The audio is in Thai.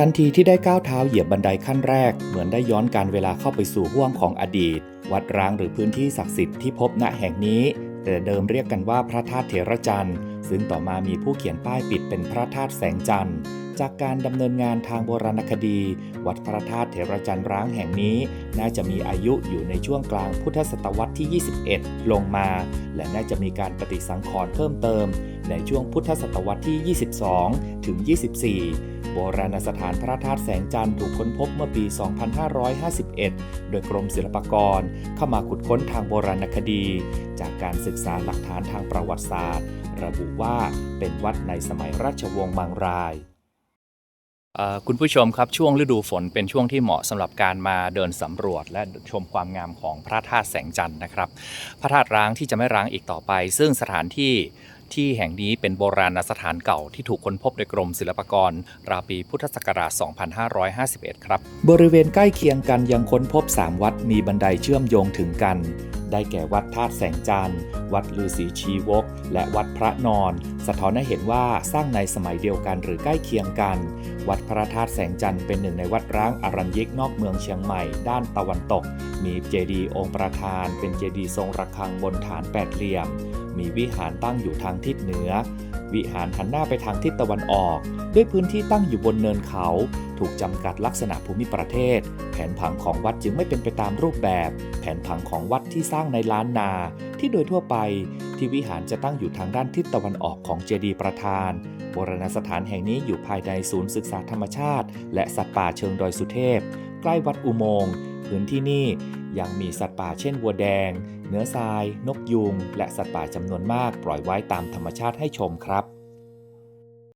ทันทีที่ได้ก้าวเท้าเหยียบบันไดขั้นแรก เหมือนได้ย้อนการเวลาเข้าไปสู่ห้วงของอดีต วัดร้างหรือพื้นที่ศักดิ์สิทธิ์ที่พบณแห่งนี้ แต่เดิมเรียกกันว่าพระธาตุเถระจันทร์ ซึ่งต่อมามีผู้เขียนป้ายปิดเป็นพระธาตุแสงจันทร์จากการดำเนินงานทางโบราณคดี วัดพระธาตุเถระจันทร์ร้างแห่งนี้ น่าจะมีอายุอยู่ในช่วงกลางพุทธศตวรรษที่ 21 ลงมา และน่าจะมีการปฏิสังขรณ์เพิ่มเติม ในช่วงพุทธศตวรรษที่ 22 ถึง 24 โบราณสถานพระธาตุแสงจันทร์ถูกค้นพบเมื่อปี 2551 โดยกรมศิลปากรเข้ามาขุดค้นทางโบราณคดี จากการศึกษาหลักฐานทางประวัติศาสตร์ ระบุว่าเป็นวัดในสมัยราชวงศ์บางรายคุณผู้ชมครับช่วงฤดูฝนเป็นช่วงที่เหมาะสำหรับการมาเดินสำรวจ และชมความงามของพระธาตุแสงจันทร์นะครับ พระธาตุร้างที่จะไม่ร้างอีกต่อไป ซึ่งสถานที่ ที่แห่งนี้เป็นโบราณสถานเก่าที่ถูกค้นพบโดยกรมศิลปากรราวปีพุทธศักราช 2551 ครับ บริเวณใกล้เคียงกันยังค้นพบ 3 วัดมีบันไดเชื่อมโยงถึงกัน ได้แก่วัดธาตุแสงจันทร์ วัดลือศรีชีวก และวัดพระนอน สะท้อนให้เห็นว่าสร้างในสมัยเดียวกันหรือใกล้เคียงกัน วัดพระธาตุแสงจันทร์เป็นหนึ่งในวัดร้างอารัญยิกนอกเมืองเชียงใหม่ ด้านตะวันตก มีเจดีย์องค์ประธาน เป็นเจดีย์ทรงระฆังบนฐานแปดเหลี่ยม มีวิหารตั้งอยู่ทางทิศเหนือ วิหารหันหน้าไปทางทิศตะวันออก ด้วยพื้นที่ตั้งอยู่บนเนินเขา ถูกจำกัดลักษณะภูมิประเทศ แผนผังของวัดจึงไม่เป็นไปตามรูปแบบ แผนผังของวัดที่สร้างในล้านนา ที่โดยทั่วไป ที่วิหารจะตั้งอยู่ทางด้านทิศตะวันออกของเจดีย์ประธานโบราณสถานแห่งนี้อยู่ภายในศูนย์ศึกษาธรรมชาติ และสัตว์ป่าเชิงดอยสุเทพ ใกล้วัดอุโมงค์พื้นที่นี่ ยังมีสัตว์ป่าเช่นวัวแดง เนื้อทราย นกยูงและสัตว์ป่าจำนวนมากปล่อยไว้ตามธรรมชาติให้ชมครับ